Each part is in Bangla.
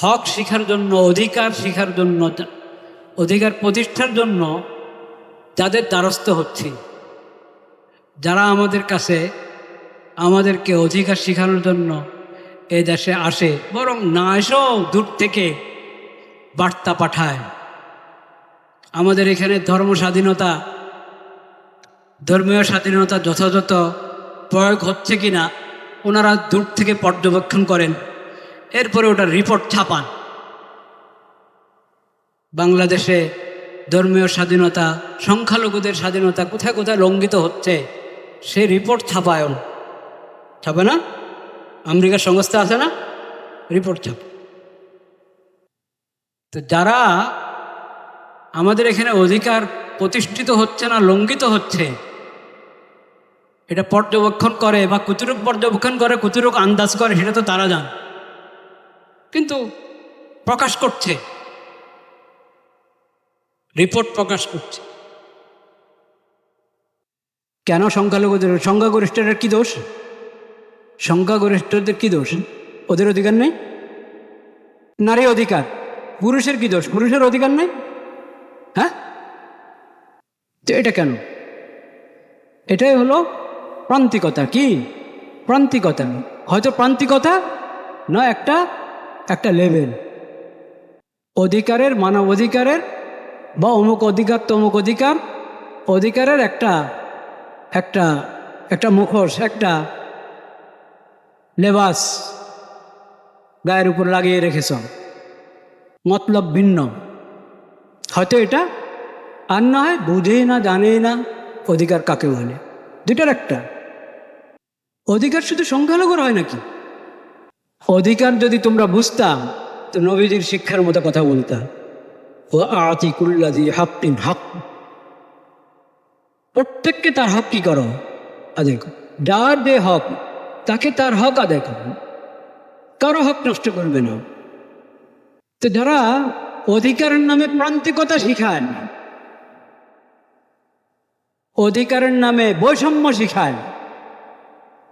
হক শিখার জন্য, অধিকার শিখার জন্য, অধিকার প্রতিষ্ঠার জন্য যাদের দ্বারস্থ হচ্ছি। যারা আমাদের কাছে আমাদেরকে অধিকার শেখানোর জন্য এ দেশে আসে, বরং না এসেও দূর থেকে বার্তা পাঠায়। আমাদের এখানে ধর্ম স্বাধীনতা, ধর্মীয় স্বাধীনতা যথাযথ প্রয়োগ হচ্ছে কি না ওনারা দূর থেকে পর্যবেক্ষণ করেন। এরপরে ওটা রিপোর্ট ছাপান। বাংলাদেশে ধর্মীয় স্বাধীনতা, সংখ্যালঘুদের স্বাধীনতা কোথায় কোথায় লঙ্ঘিত হচ্ছে সে রিপোর্ট ছাপায়ন। ছাপে না? আমেরিকার সংস্থা আছে না? রিপোর্ট ছাপ। তো যারা আমাদের এখানে অধিকার প্রতিষ্ঠিত হচ্ছে না, লঙ্ঘিত হচ্ছে, এটা পর্যবেক্ষণ করে বা কুতুরুক পর্যবেক্ষণ করে কুতুরুক আন্দাজ করে, সেটা তো তারা যান কিন্তু প্রকাশ করছে। রিপোর্ট প্রকাশ করছে। কেন সংখ্যালঘুদের সংখ্যাগরিষ্ঠের কি দোষ? সংখ্যাগরিষ্ঠদের কি দোষ? ওদের অধিকার নেই? নারী অধিকার, পুরুষের কি দোষ? পুরুষের অধিকার নেই? হ্যাঁ? তো এটা কেন? এটাই হলো প্রান্তিকতা, কি? প্রান্তিকতা। হয়তো প্রান্তিকতা না, একটা একটা লেভেল অধিকারের মানব অধিকারের বা অমুক অধিকার, তমুক অধিকার, অধিকারের একটা একটা একটা মুখোশ, একটা লেবাস গায়ের উপর লাগিয়ে রেখেছ। মতলব ভিন্ন। হয়তো এটা আর না হয় বুঝেই না জানেই না, অধিকার কাকে বলে? দুটার একটা। অধিকার শুধু সংখ্যালঘুর হয় নাকি? অধিকার যদি তোমরা বুঝতাম, তো নবীজির শিক্ষার মতো কথা বলতাম ও আতি কুল্লাদি হাক্কিন হক প্রত্যেককে তার হক কি করো? আদায় যার যে হক, তাকে তার হক আদায় করো। কারও হক নষ্ট করবে না। তো যারা অধিকারের নামে প্রান্তিকতা শিখান অধিকারের নামে বৈষম্য শিখায়,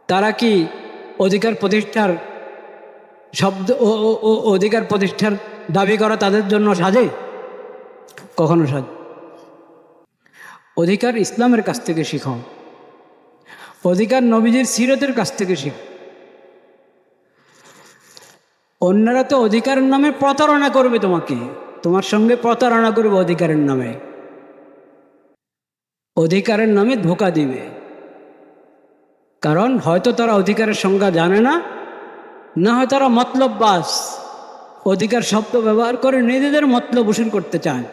তারা কি অধিকার প্রতিষ্ঠার শব্দ ও অধিকার প্রতিষ্ঠার দাবি করা তাদের জন্য সাজে? কখনো সাজে? অধিকার ইসলামের কাছ থেকে শিখো। অধিকার নবীজির সিরতের কাছ থেকে শিখো। অন্যরা তো অধিকারের নামে প্রতারণা করবে তোমাকে। তোমার সঙ্গে প্রতারণা করবে অধিকারের নামে। অধিকারের নামে ধোকা দিবে। কারণ হয়তো তারা অধিকারের সংজ্ঞা জানে না না হয় তারা মতলব বাস অধিকার শব্দ ব্যবহার করে নিজেদের মতলব উসুল করতে চায়।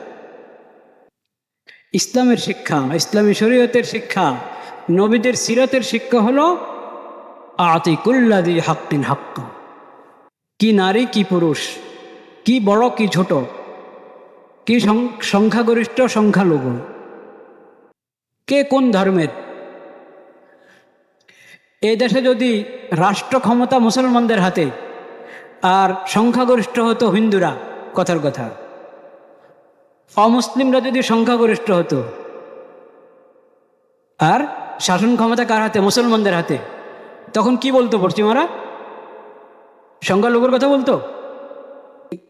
ইসলামের শিক্ষা, ইসলামী শরীয়তের শিক্ষা, নবীদের সিরতের শিক্ষা হলো আতিকুল্লাদি হাক্কিন হাক্ক। কি নারী, কি পুরুষ, কি বড়, কি ছোট, কি সংখ্যাগরিষ্ঠ, সংখ্যালঘু, কে কোন ধর্মের এই দেশে যদি রাষ্ট্র ক্ষমতা মুসলমানদের হাতে, আর সংখ্যাগরিষ্ঠ হতো হিন্দুরা, কথার কথা। অমুসলিমরা যদি সংখ্যাগরিষ্ঠ হতো, আর শাসন ক্ষমতা কার হাতে? মুসলমানদের হাতে। তখন কি বলতো পশ্চিমারা? সংখ্যালঘুর কথা বলতো?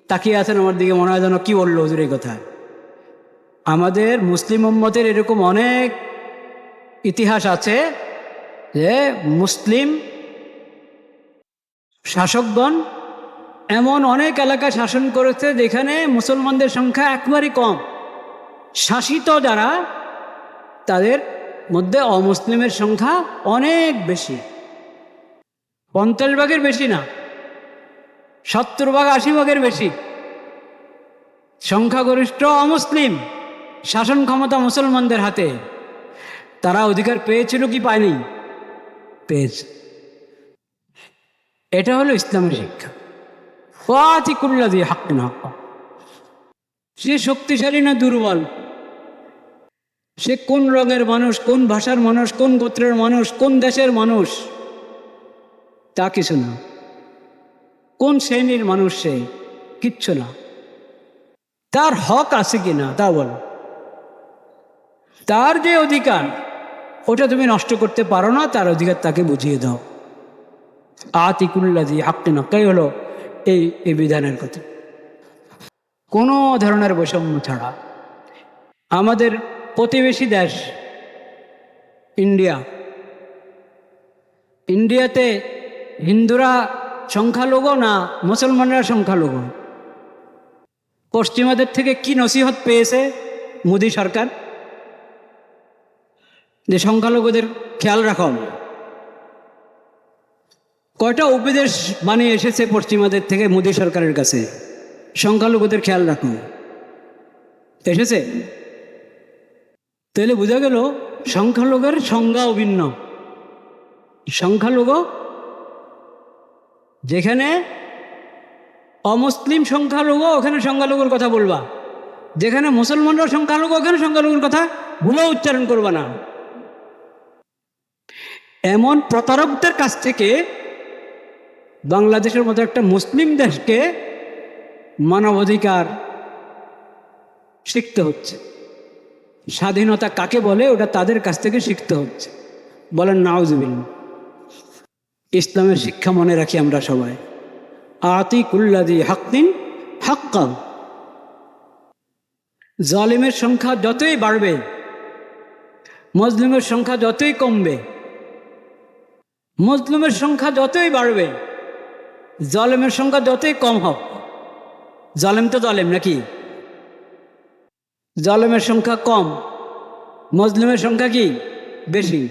তাকিয়ে আছেন আমার দিকে, মনে হয় যেন কী বলল হুজুর এই কথা। আমাদের মুসলিম উম্মতের এরকম অনেক ইতিহাস আছে যে মুসলিম শাসকগণ এমন অনেক এলাকা শাসন করেছে যেখানে মুসলমানদের সংখ্যা একবারই কম। শাসিত যারা, তাদের মধ্যে অমুসলিমের সংখ্যা অনেক বেশি। পঞ্চাশ ভাগের বেশি না, সত্তর ভাগ, আশি ভাগের বেশি। সংখ্যাগরিষ্ঠ অমুসলিম শাসন ক্ষমতা মুসলমানদের হাতে। তারা অধিকার পেয়েছিল কি পায়নি? পেয়েছে এটা হলো ইসলামের শিক্ষা। ফাতিকুল্লা দিয়ে হাক। না সে শক্তিশালী না দুর্বল? সে কোন রঙের মানুষ, কোন ভাষার মানুষ, কোন গোত্রের মানুষ, কোন দেশের মানুষ? তা কিছু না। কোন শ্রেণির মানুষ সে? কিচ্ছু না। তার হক আছে কি না তা বল। তার যে অধিকার ওটা তুমি নষ্ট করতে পারো না, তার অধিকার তাকে বুঝিয়ে দাও। আতিকুল্লাদি হাক্তে নক্কাই হলো এই এই বিধানের কথা। কোনো ধরনের বৈষম্য ছাড়া আমাদের প্রতিবেশী দেশ, ইন্ডিয়া, ইন্ডিয়াতে হিন্দুরা সংখ্যালঘু না মুসলমানরা সংখ্যালঘু? পশ্চিমাদের থেকে কি নসিহত পেয়েছে মোদী সরকার? যে সংখ্যালঘুদের খেয়াল রাখো কয়টা উপদেশ বানিয়ে এসেছে পশ্চিমাদের থেকে মোদী সরকারের কাছে? সংখ্যালঘুদের খেয়াল রাখুন এসেছে? তাহলে বোঝা গেল সংখ্যালঘুর সংজ্ঞা অভিন্ন। সংখ্যালঘু যেখানে অমুসলিম সংখ্যালঘু, ওখানে সংখ্যালঘুর কথা বলবা। যেখানে মুসলমানরা সংখ্যালঘু, ওখানে সংখ্যালঘুর কথা ভুলেও উচ্চারণ করবা না। এমন প্রতারকদের কাছ থেকে বাংলাদেশের মতো একটা মুসলিম দেশকে মানবাধিকার শিখতে হচ্ছে। স্বাধীনতা কাকে বলে ওটা তাদের কাছ থেকে শিখতে হচ্ছে। বলেন নাউজবিল ইসলামের শিক্ষা মনে রাখি আমরা সবাই। আতি কুল্লাদি হাক্কিন। হাক্কা জালিমের সংখ্যা যতই বাড়বে, মুসলিমের সংখ্যা যতই কমবে মুসলিমের সংখ্যা যতই বাড়বে, জলেমের সংখ্যা যতই কম হোক, জলেম তো জলেম নাকি? জলেমের সংখ্যা কম মজলুমের সংখ্যা কি? বেশি।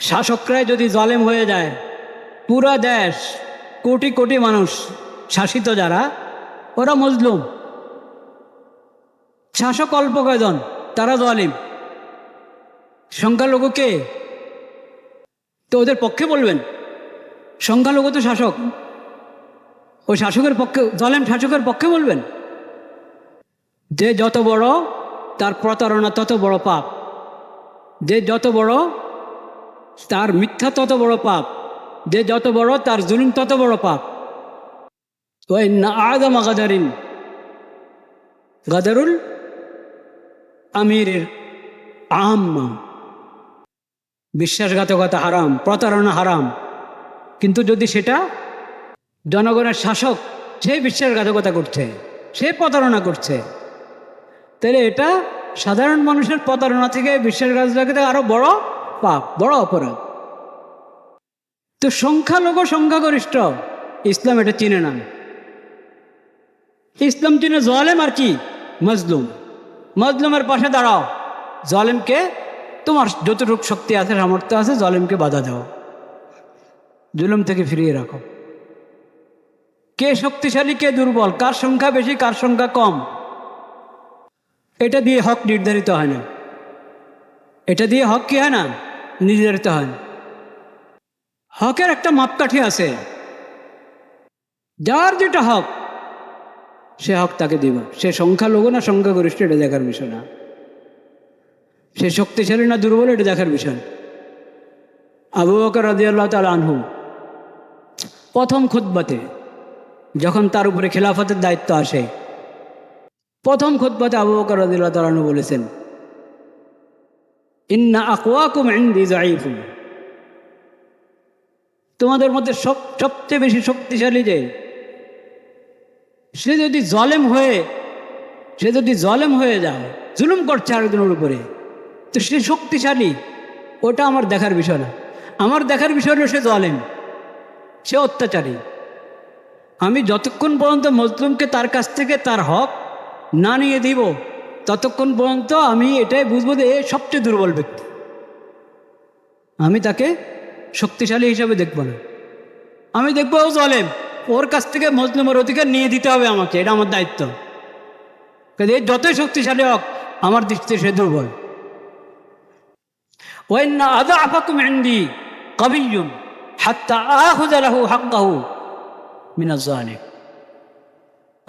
শাসকরাই যদি জলেম হয়ে যায়, পুরা দেশ, কোটি কোটি মানুষ শাসিত যারা, ওরা মজলুম শাসক অল্প কয়জন? তারা জলিম। সংখ্যালঘু কে? তো ওদের পক্ষে বলবেন? সংখ্যালঘু তো শাসক। ওই শাসকের পক্ষে জলেম শাসকের পক্ষে বলবেন? যে যত বড় তার প্রতারণা তত বড় পাপ। যে যত বড় তার মিথ্যা তত বড় পাপ। যে যত বড় তার জুলুম তত বড় পাপ। ওই না আদমা গাদারিন। গাদারুল আমিরের আম্মা। বিশ্বাসঘাতকতা হারাম, প্রতারণা হারাম। কিন্তু যদি সেটা জনগণের শাসক সে বিশ্বাসঘাতকতা করছে, সে প্রতারণা করছে, তাহলে এটা সাধারণ মানুষের প্রতারণা থেকে বিশ্বাসঘাতকতা আরও বড় পাপ, বড় অপরাধ। তো সংখ্যালঘু সংখ্যাগরিষ্ঠ, ইসলাম এটা চিনে না। ইসলাম চিনে জলেম আর কি? মজলুম। মজলুমের পাশে দাঁড়াও। জলেমকে তোমার যতটুকু শক্তি আছে, সামর্থ্য আছে, জলেমকে বাধা দাও। জুলুম থেকে ফিরিয়ে রাখো। কে শক্তিশালী, কে দুর্বল, কার সংখ্যা বেশি, কার সংখ্যা কম, এটা দিয়ে হক নির্ধারিত হয় না। এটা দিয়ে হক কি হয় না? নির্ধারিত হয় হকের একটা মাপকাঠি আছে। যার যেটা হক, সে হক তাকে দিব। সে সংখ্যালঘু না সংখ্যাগরিষ্ঠ, এটা দেখার বিষয় না। সে শক্তিশালী না দুর্বল, এটা দেখার বিষয়। আবু বকর রাজিয়াল্লাহ তাল আনহু, প্রথম খুদ্বাতে যখন তার উপরে খেলাফতের দায়িত্ব আসে, প্রথম খুদ্বাতে আবু বকর রাজিয়াল্লাহ তাল আনহু বলেছেন, ইন্না যাইফুন তোমাদের মধ্যে সব, সবচেয়ে বেশি শক্তিশালী যে, সে যদি জলেম হয়ে, সে যদি জলেম হয়ে যায়, জুলুম করছে আরেকজনের উপরে তো সে শক্তিশালী, ওটা আমার দেখার বিষয় না। আমার দেখার বিষয় হলো সে জলেম, সে অত্যাচারী। আমি যতক্ষণ পর্যন্ত মজলুমকে তার কাছ থেকে তার হক না নিয়ে দিব, ততক্ষণ পর্যন্ত আমি এটাই বুঝব যে এ সবচেয়ে দুর্বল ব্যক্তি। আমি তাকে শক্তিশালী হিসাবে দেখব না। আমি দেখব ও জলেম, ওর কাছ থেকে মজলুমের অধিকার নিয়ে দিতে হবে আমাকে, এটা আমার দায়িত্ব। কাজে যতই শক্তিশালী হোক, আমার দৃষ্টিতে সে দুর্বল। ওয়াইন আদা আপাকুম এন্দি কবিউন হাত্তা আহুদালাহু হাক্কাহু মিনাজানে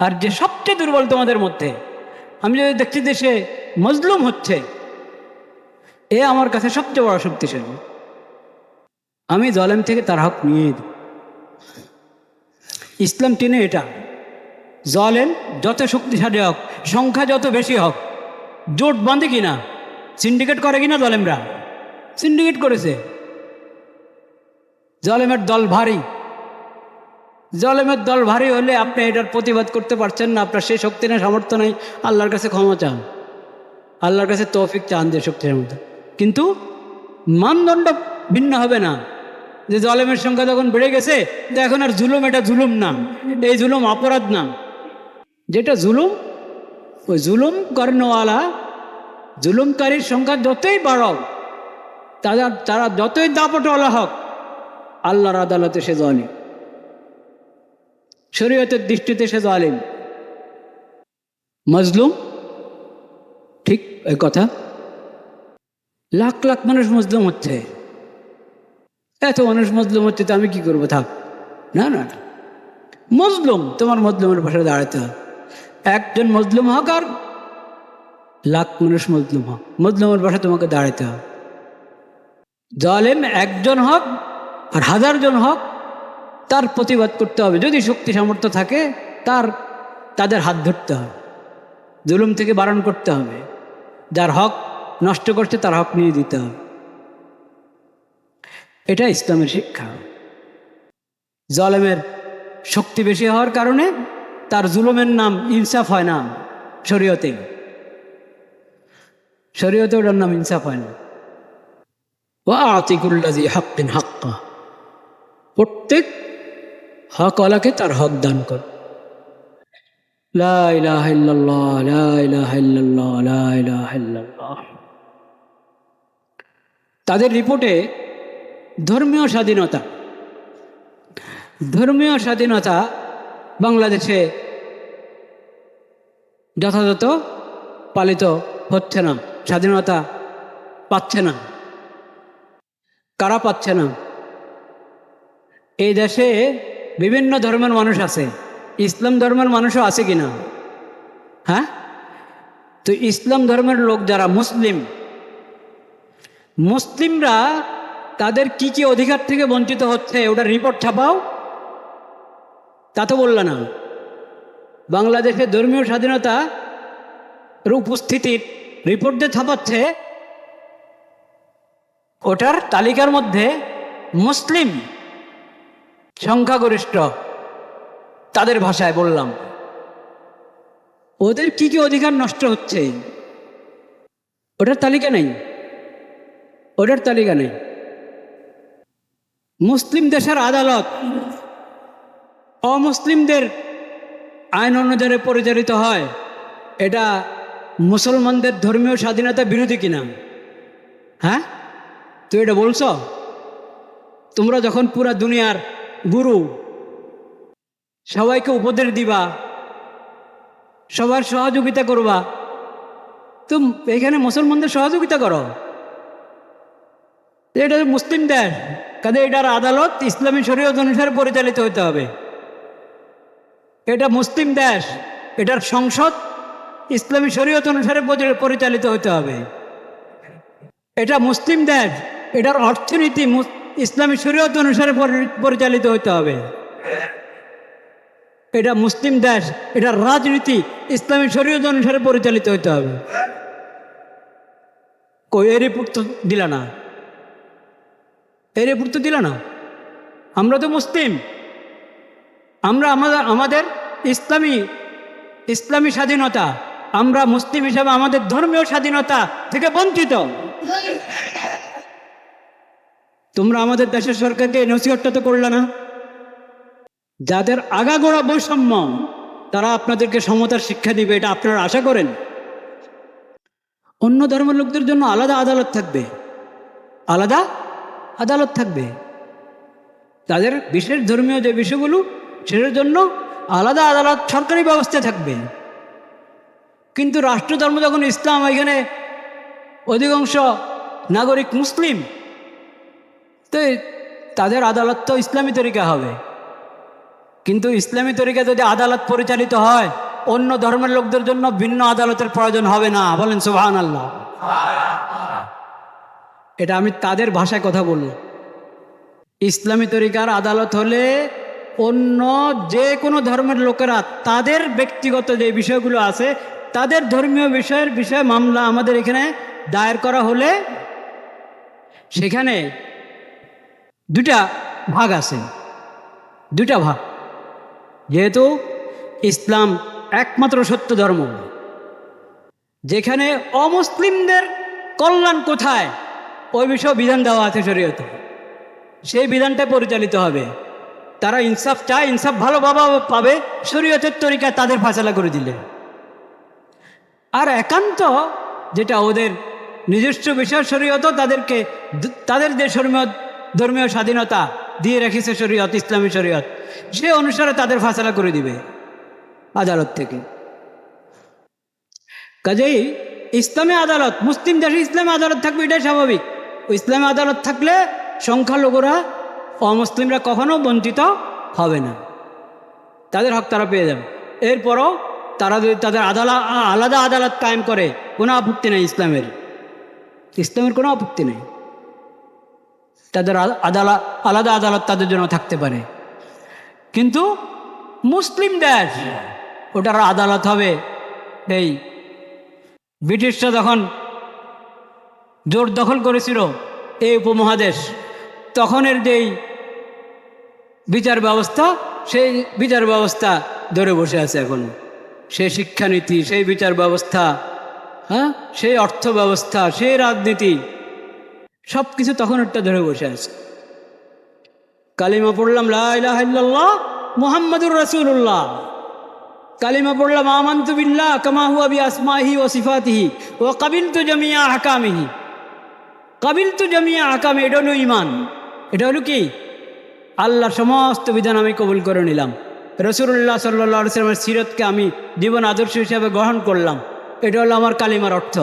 আর যে সবচেয়ে দুর্বল তোমাদের মধ্যে, আমি যদি দেখছি যে সে মজলুম হচ্ছে, এ আমার কাছে সবচেয়ে বড় শক্তিশালী। আমি জলেম থেকে তার হক নিয়ে ইসলাম টেনে এটা, জলেম যত শক্তিশালী হোক, সংখ্যা যত বেশি হোক, জোট বাঁধে কিনা সিন্ডিকেট করে কিনা জলেমরা সিন্ডিকেট করেছে। জলেমের দল ভারী। জলেমের দল ভারী হলে আপনি এটার প্রতিবাদ করতে পারছেন না। আপনার সেই শক্তি নেই, সামর্থ্য নেই। আল্লাহর কাছে ক্ষমা চান। আল্লাহর কাছে তৌফিক চান যে শক্তির মধ্যে। কিন্তু মানদণ্ড ভিন্ন হবে না। যে জলেমের সংখ্যা যখন বেড়ে গেছে, তো এখন আর জুলুম, এটা জুলুম না। এই জুলুম অপরাধ না। যেটা জুলুম, ওই জুলুম কর্ণওয়ালা, জুলুমকারীর সংখ্যা যতই বাড়ক তারা তারা যতই দাপটওয়ালা হোক, আল্লাহর আদালতে সে জালিম। শরীয়তের দৃষ্টিতে সে জালিম। মজলুম? ঠিক এই কথা। লাখ লাখ মানুষ মজলুম হচ্ছে। এত মানুষ মজলুম হচ্ছে তো আমি কি করব, থাক। না না না। মজলুম, তোমার মজলুমের পাশে দাঁড়াতে হবে। একজন মজলুম হোক আর লাখ মানুষ মজলুম হক, মজলুমের পাশে তোমাকে দাঁড়াতে হবে। জালেম একজন হোক আর হাজার জন হোক, তার প্রতিবাদ করতে হবে। যদি শক্তি সামর্থ্য থাকে, তার, তাদের হাত ধরতে হবে। জুলুম থেকে বারণ করতে হবে। যার হক নষ্ট করছে, তার হক নিয়ে দিতে হবে। এটা ইসলামের শিক্ষা। জলেমের শক্তি বেশি হওয়ার কারণে তার জুলুমের নাম ইনসাফ হয় না শরীয়তে। শরীয়তে ওটার নাম ইনসাফ হয় না। হাক্কা প্রত্যেক হকওয়ালাকে তার হক দান কর। তাদের রিপোর্টে ধর্মীয় স্বাধীনতা ধর্মীয় স্বাধীনতা বাংলাদেশে যথাযথ পালিত হচ্ছে না, স্বাধীনতা পাচ্ছে না। কারা পাচ্ছে না? এই দেশে বিভিন্ন ধর্মের মানুষ আছে। ইসলাম ধর্মের মানুষও আছে কি না হ্যাঁ? তো ইসলাম ধর্মের লোক যারা মুসলিম, মুসলিমরা তাদের কি কি অধিকার থেকে বঞ্চিত হচ্ছে ওটা রিপোর্ট ছাপাও? তা তো বলল না। বাংলাদেশে ধর্মীয় স্বাধীনতা উপস্থিতির রিপোর্ট যে ছাপাচ্ছে ওটার তালিকার মধ্যে মুসলিম সংখ্যাগরিষ্ঠ তাদের ভাষায় বললাম। ওদের কি কি অধিকার নষ্ট হচ্ছে? ওটার তালিকা নেই। ওটার তালিকা নেই। মুসলিম দেশের আদালত অমুসলিমদের আইন অনুযায়ী পরিচালিত হয়। এটা মুসলমানদের ধর্মীয় স্বাধীনতা বিরোধী কিনা? হ্যাঁ? তুই এটা বলছ? তোমরা যখন পুরা দুনিয়ার গুরু, সবাইকে উপদেশ দিবা, সবার সহযোগিতা করবা তুমি এখানে মুসলমানদের সহযোগিতা করো। এটা মুসলিম দেশ কাজে এটার আদালত ইসলামী শরীয়ত অনুসারে পরিচালিত হতে হবে। এটা মুসলিম দেশ, এটার সংসদ ইসলামী শরীয়ত অনুসারে পরিচালিত হতে হবে। এটা মুসলিম দেশ এটার অর্থনীতি ইসলামী শরীয়ত অনুসারে পরিচালিত হতে হবে। এটা মুসলিম দেশ এটার রাজনীতি, ইসলামী শরীয়ত অনুসারে পরিচালিত হতে হবে। কই এই রিপোর্ট তো দিলা না। এই রিপোর্ট তো দিল না। আমরা তো মুসলিম। আমরা আমাদের আমাদের ইসলামী ইসলামী স্বাধীনতা, আমরা মুসলিম হিসাবে আমাদের ধর্মীয় স্বাধীনতা থেকে বঞ্চিত। তোমরা আমাদের দেশের সরকারকে নসিহতটা তো করলে না। যাদের আগাগোড়া বৈষম্য, তারা আপনাদেরকে সমতার শিক্ষা দিবে, এটা আপনারা আশা করেন। অন্য ধর্মের লোকদের জন্য আলাদা আদালত থাকবে। আলাদা আদালত থাকবে। তাদের বিশেষ ধর্মীয় যে বিষয়গুলো, সেটার জন্য আলাদা আদালত, সরকারি ব্যবস্থা থাকবে। কিন্তু রাষ্ট্রধর্ম যখন ইসলাম, এখানে অধিকাংশ নাগরিক মুসলিম তো তাদের আদালত তো ইসলামী তরিকা হবে। কিন্তু ইসলামী তরিকা যদি আদালত পরিচালিত হয়, অন্য ধর্মের লোকদের জন্য ভিন্ন আদালতের প্রয়োজন হবে না। বলেন সুবাহান আল্লাহ এটা আমি তাদের ভাষায় কথা বলি ইসলামী তরিকার আদালত হলে অন্য যে কোনো ধর্মের লোকেরা তাদের ব্যক্তিগত যে বিষয়গুলো আছে, তাদের ধর্মীয় বিষয়ের বিষয়ে মামলা আমাদের এখানে দায়ের করা হলে সেখানে দুটা ভাগ আছে। দুটা ভাগ। যেহেতু ইসলাম একমাত্র সত্য ধর্ম, যেখানে অমুসলিমদের কল্যাণ কোথায়, ওই বিষয়ে বিধান দেওয়া আছে শরীয়তে। সেই বিধানটা পরিচালিত হবে। তারা ইনসাফ চায়, ইনসাফ ভালো বাবা পাবে, শরীয়তের তরিকা তাদের ফাঁসলা করে দিলে। আর একান্ত যেটা ওদের নিজস্ব বিষয় শরীয়ত তাদেরকে, তাদের যে ধর্মীয় স্বাধীনতা দিয়ে রেখেছে শরীয়ত, ইসলামী শরীয়ত। সে অনুসারে তাদের ফাঁসলা করে দিবে আদালত থেকে। কাজেই ইসলামী আদালত, মুসলিম দেশে ইসলামী আদালত থাকবে এটাই স্বাভাবিক। ইসলামী আদালত থাকলে সংখ্যালঘুরা, অমুসলিমরা কখনো বঞ্চিত হবে না। তাদের হক তারা পেয়ে যাবে। এরপরও তারা যদি তাদের আদালত আলাদা আদালত কায়েম করে, কোনো আপত্তি নেই ইসলামের। ইসলামের কোনো আপত্তি নেই। তাদের আ- আদালা, আলাদা আদালত তাদের জন্য থাকতে পারে। কিন্তু মুসলিম দেশ ওটার আদালত হবে এই ব্রিটিশরা যখন জোর দখল করেছিল এই উপমহাদেশ, তখনের যেই বিচার ব্যবস্থা, সেই বিচার ব্যবস্থা ধরে বসে আছে এখন। সেই শিক্ষানীতি, সেই বিচার ব্যবস্থা হ্যাঁ? সেই অর্থ ব্যবস্থা, সেই রাজনীতি সব কিছু তখন একটা ধরে বসে আছে। কালিমা পড়লাম লাহ মোহাম্মদুর রসুল্লাহ কালিমা পড়লাম, আমান্তু বিল্লাহ কামা হুয়া বি আসমাহি ও সিফাতিহি ও কাবিল তু জমিয়া হাকামিহি কাবিল তু জমিয়া হাকামি এটা হলো ইমান এটা হলো কি? আল্লাহ সমস্ত বিধান আমি কবুল করে নিলাম। রসুল্লাহ সাল্লা সাল্লামের সিরতকে আমি জীবন আদর্শ হিসাবে গ্রহণ করলাম। এটা হলো আমার কালিমার অর্থ।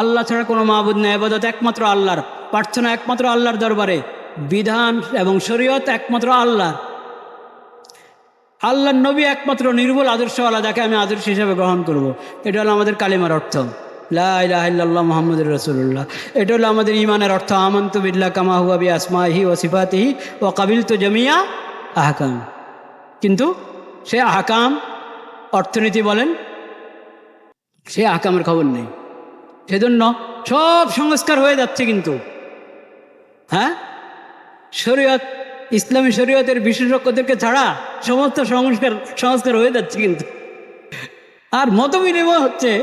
আল্লাহ ছাড়া কোনো মাহবুদ নেই, আবাদত একমাত্র আল্লাহর। প্রার্থনা একমাত্র আল্লাহর দরবারে, বিধান এবং শরীয়ত একমাত্র আল্লাহ। আল্লাহর নবী একমাত্র নির্ভুল আদর্শওয়ালা যাকে আমি আদর্শ হিসেবে গ্রহণ করব। এটা হলো আমাদের কালিমার অর্থ। লাহ মোহাম্মদ রসুল্লাহ এটা হলো আমাদের ইমানের অর্থ। আমন্ত বিল্লাহ কামা হুয়াবি আসমাহি ও সিফাতিহি ও কাবিল তো জমিয়া আহকাম। কিন্তু সে আহকাম অর্থনীতি বলেন, সে আহকামের খবর নেই। সেজন্য সব সংস্কার হয়ে যাচ্ছে কিন্তু। হ্যাঁ? শরীয়ত, ইসলামী শরীয়তের বিশেষজ্ঞদেরকে ছাড়া সমস্ত সংস্কার সংস্কার হয়ে যাচ্ছে কিন্তু। আর মত বিনিময় হচ্ছে,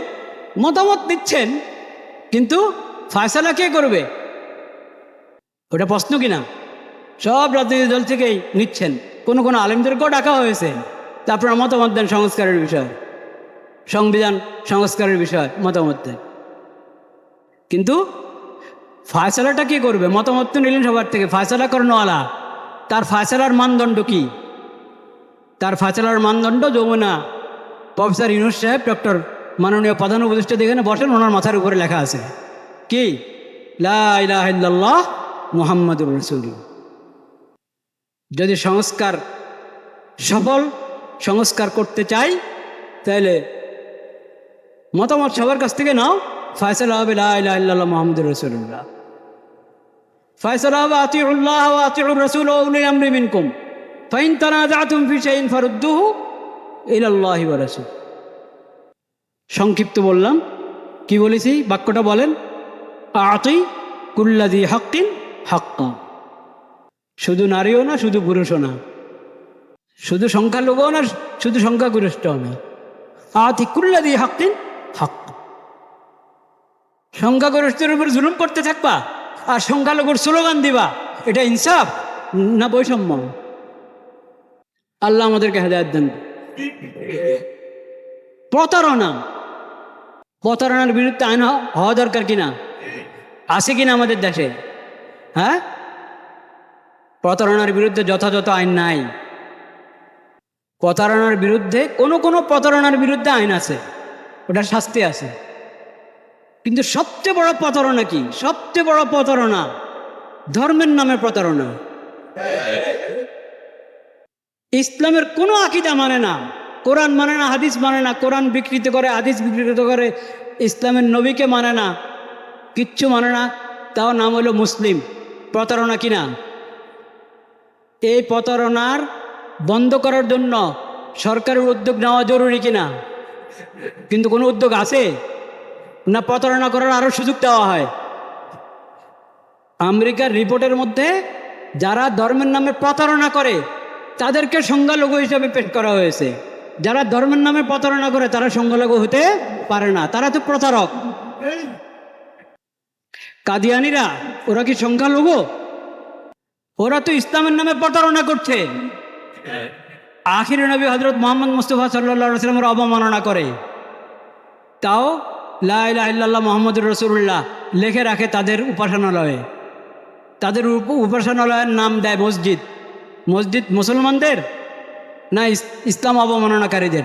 মতামত দিচ্ছেন, কিন্তু ফায়সালা কে করবে? ওটা প্রশ্ন কিনা? সব রাজনৈতিক দল থেকেই নিচ্ছেন। কোনো কোনো আলেমদেরকেও ডাকা হয়েছে। তারপর মতামত দেন সংস্কারের বিষয়। সংবিধান সংস্কারের বিষয় মতামত দেন। কিন্তু ফায়সালাটা কি করবে? মতামত তো নিলেন সবার থেকে। ফায়সালা করানোওয়ালা তার ফায়সালার মানদণ্ড কি? তার ফায়সালার মানদণ্ড যমুনা প্রফেসর ইউনুস সাহেব, ডক্টর মাননীয় প্রধান উপদেষ্টা দেখেন, বসেন, ওনার মাথার উপরে লেখা আছে। কি? লাহ মোহাম্মদুর রসুল যদি সংস্কার সফল, সংস্কার করতে চাই, তাহলে মতামত সবার কাছ থেকে নাও। ফয়সলা হবে লাহ মোহাম্মদ রসুল্লাহ রসুল ফাইন সংক্ষিপ্ত বললাম, কি বলেছি? বাক্যটা বলেন কুল্লাদি শুধু নারীও না, শুধু পুরুষও না। শুধু সংখ্যালঘুও না, শুধু সংখ্যাগরিষ্ঠও না আতি কুল্লাদি হাক্কিন হাক্কা। সংখ্যাগরিষ্ঠের উপর জুলুম করতে থাকবা? আর সংখ্যালঘুর স্লোগান দিবা, এটা ইনসাফ না বৈষম্য? আল্লাহ আমাদেরকে হেদায়ত দেন। প্রতারণা। প্রতারণার বিরুদ্ধে আইন হওয়া দরকার কিনা? আছে কিনা আমাদের দেশে? হ্যাঁ? প্রতারণার বিরুদ্ধে যথাযথ আইন নাই। প্রতারণার বিরুদ্ধে কোনো কোনো প্রতারণার বিরুদ্ধে আইন আছে। ওটার শাস্তি আছে। কিন্তু সবচেয়ে বড় প্রতারণা কি? সবচেয়ে বড় প্রতারণা ধর্মের নামে প্রতারণা। ইসলামের কোনো আকিদা মানে না। কোরআন মানে না, হাদিস মানে না, কোরআন বিকৃত করে, হাদিস বিকৃত করে, ইসলামের নবীকে মানে না, কিচ্ছু মানে না, তাও নাম হলো মুসলিম। প্রতারণা কিনা এই প্রতারণার বন্ধ করার জন্য সরকারের উদ্যোগ নেওয়া জরুরি কিনা কিন্তু কোনো উদ্যোগ আছে? না প্রতারণা করার আরও সুযোগ দেওয়া হয়। আমেরিকার রিপোর্টের মধ্যে যারা ধর্মের নামে প্রতারণা করে, তাদেরকে সংখ্যালঘু হিসাবে পেশ করা হয়েছে। যারা ধর্মের নামে প্রতারণা করে, তারা সংখ্যালঘু হতে পারে না। তারা তো প্রতারক। কাদিয়ানিরা, ওরা কি সংখ্যালঘু? ওরা তো ইসলামের নামে প্রতারণা করছে। আখির নবী হজরত মোহাম্মদ মুস্তফা সাল্লা সাল্লামের অবমাননা করে। তাও লাহ মোহাম্মদ রসুল্লাহ লেখে রাখে তাদের উপাসনালয়ে। তাদের উপ- উপাসনালয়ের নাম দেয় মসজিদ। মসজিদ মুসলমানদের না ইসলাম অবমাননাকারীদের?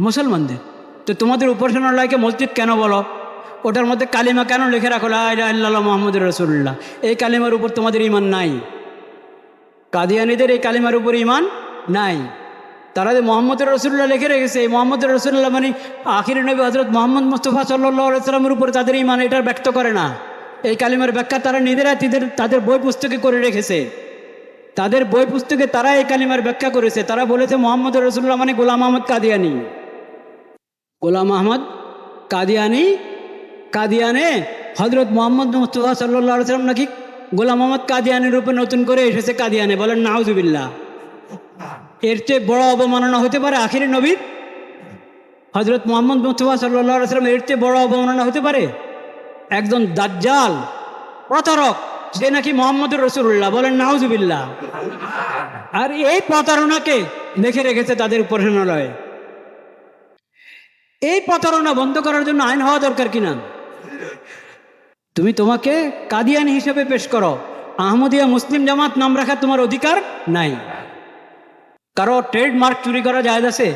মুসলমানদের। তো তোমাদের উপাসনালয়কে মসজিদ কেন বলো? ওটার মধ্যে কালিমা কেন লিখে রাখো? লাহ মোহাম্মদ রসুল্লাহ এই কালিমার উপর তোমাদের ইমান নাই। কাদিয়ানিদের এই কালিমার উপর ইমান নাই। তারা যে মোহাম্মদ রসুল্লাহ লিখে রেখেছে, এই মোহাম্মদ রসুল্লাহ মানে আখির নবী হজরত মোহাম্মদ মুস্তফা সাল্লাহ সাল্লামের উপর তাদের ইমান এটা ব্যক্ত করে না। এই কালিমার ব্যাখ্যা তারা নিজেরা তাদের তাদের বই পুস্তকে করে রেখেছে। তাদের বই পুস্তকে তারা এই কালিমার ব্যাখ্যা করেছে। তারা বলেছে, মোহাম্মদ রসুল্লাহ মানে গোলাম আহমদ কাদিয়ানি। গোলাম আহমদ কাদিয়ানি, কাদিয়ানে হজরত মোহাম্মদ মুস্তফা সাল্লাহ সাল্লাম নাকি গোলাম আহমদ কাদিয়ানের রূপে নতুন করে এসেছে কাদিয়ানে। বলেন, নাউজুবিল্লাহ। এর চেয়ে বড় অবমাননা হতে পারে আখির নবীর হজরত মোহাম্মদ মুস্তফা সাল্লাহ সাল্লাম এর চেয়ে বড় অবমাননা হতে পারে? একজন দাজ্জাল, প্রতারক সে নাকি মোহাম্মদ রসুল্লাহ বলেন, নাউজুবিল্লাহ। আর এই প্রতারণাকে দেখে রেখেছে তাদের উপাসনালয়ে এই প্রতারণা বন্ধ করার জন্য আইন হওয়া দরকার কিনা? তুমি তোমাকে কাদিয়ানি হিসেবে পেশ করো। আহমদিয়া মুসলিম জামাত নাম রাখার তোমার অধিকার নাই। কারও ট্রেডমার্ক চুরি করা যায় আছে?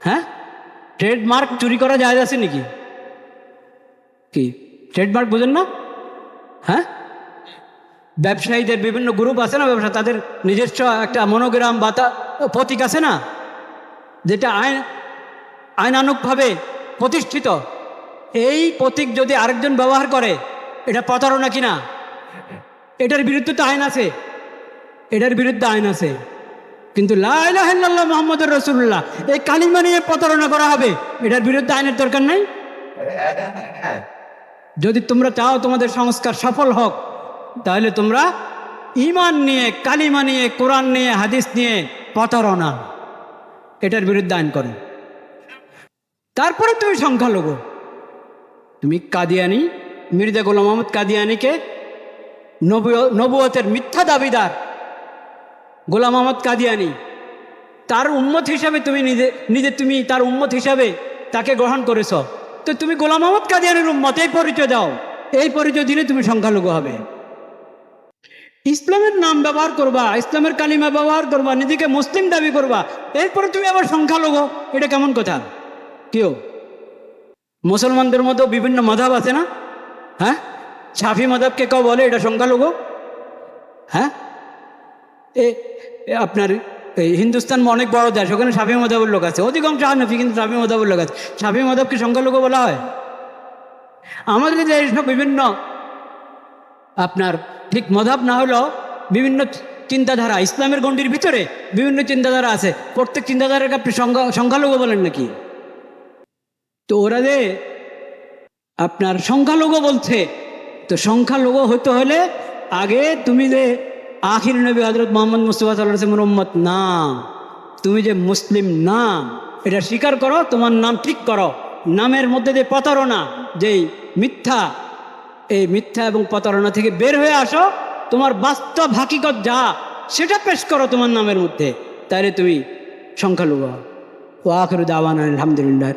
হ্যাঁ? ট্রেডমার্ক চুরি করা যায় আছে নাকি? কি? ট্রেডমার্ক বোঝেন না? হ্যাঁ? ব্যবসায়ীদের বিভিন্ন গ্রুপ আছে না ব্যবসা? তাদের নিজস্ব একটা মনোগ্রাম বা প্রতীক আছে না? যেটা আইন আইনানুগভাবে প্রতিষ্ঠিত। এই প্রতীক যদি আরেকজন ব্যবহার করে, এটা প্রতারণা কিনা? এটার বিরুদ্ধে তো আইন আছে। এটার বিরুদ্ধে আইন আছে। কিন্তু লাহ মোহাম্মদ রসুল্লাহ এই কালিমা নিয়ে প্রতারণা করা হবে। এটার বিরুদ্ধে আইনের দরকার নাই? যদি তোমরা চাও তোমাদের সংস্কার সফল হোক, তাহলে তোমরা ইমান নিয়ে, কালিমা নিয়ে, কোরআন নিয়ে, হাদিস নিয়ে প্রতারণা। এটার বিরুদ্ধে আইন করো। তারপরে তুমি সংখ্যালঘু। তুমি কাদিয়ানি, মির্জা গোলাম মোহাম্মদ কাদিয়ানিকে নবু- নবুয়তের মিথ্যা দাবিদার গোলাম মোহাম্মদ কাদিয়ানি। তার উম্মত হিসাবে তুমি নিজে নিজে তুমি তার উম্মত হিসাবে তাকে গ্রহণ করেছ। তো তুমি গোলাম মোহাম্মদ কাদিয়ানির উম্মত এই পরিচয় দাও। এই পরিচয় দিলে তুমি সংখ্যালঘু হবে। ইসলামের নাম ব্যবহার করবা, ইসলামের কালিমা ব্যবহার করবা, নিজেকে মুসলিম দাবি করবা। এরপরে তুমি আবার সংখ্যালঘু, এটা কেমন কথা? কেউ মুসলমানদের মতো বিভিন্ন মধাব আছে না? হ্যাঁ? সাফি মধাবকে কেউ বলে এটা সংখ্যালঘু? হ্যাঁ? আপনার এই হিন্দুস্তান অনেক বড় দেশ, ওখানে সাফি মধাবের লোক আছে। অধিকাংশ হানফি কিন্তু সাফি মধাবের লোক আছে। সাফি মধাবকে সংখ্যালঘু বলা হয়। আমাদের যে এইসব বিভিন্ন আপনার, ঠিক মধাব না হলেও বিভিন্ন চিন্তাধারা, ইসলামের গণ্ডির ভিতরে বিভিন্ন চিন্তাধারা আছে। প্রত্যেক চিন্তাধারাকে আপনি সংখ্যা, সংখ্যালঘু বলেন নাকি? তো ওরা যে আপনার সংখ্যালঘু বলছে, তো সংখ্যালঘু হতে হলে আগে তুমি যে আখির নবী হজরত মোহাম্মদ মুস্তফা সাল্লামের উম্মত না। তুমি যে মুসলিম না, এটা স্বীকার করো, তোমার নাম ঠিক করো। নামের মধ্যে যে প্রতারণা, যেই মিথ্যা, এই মিথ্যা এবং প্রতারণা থেকে বের হয়ে আসো, তোমার বাস্তব হাকিকত যা, সেটা পেশ করো তোমার নামের মধ্যে। তাহলে তুমি সংখ্যালঘু হও। ও আখরুদ আওয়ান আলহামদুলিল্লাহ।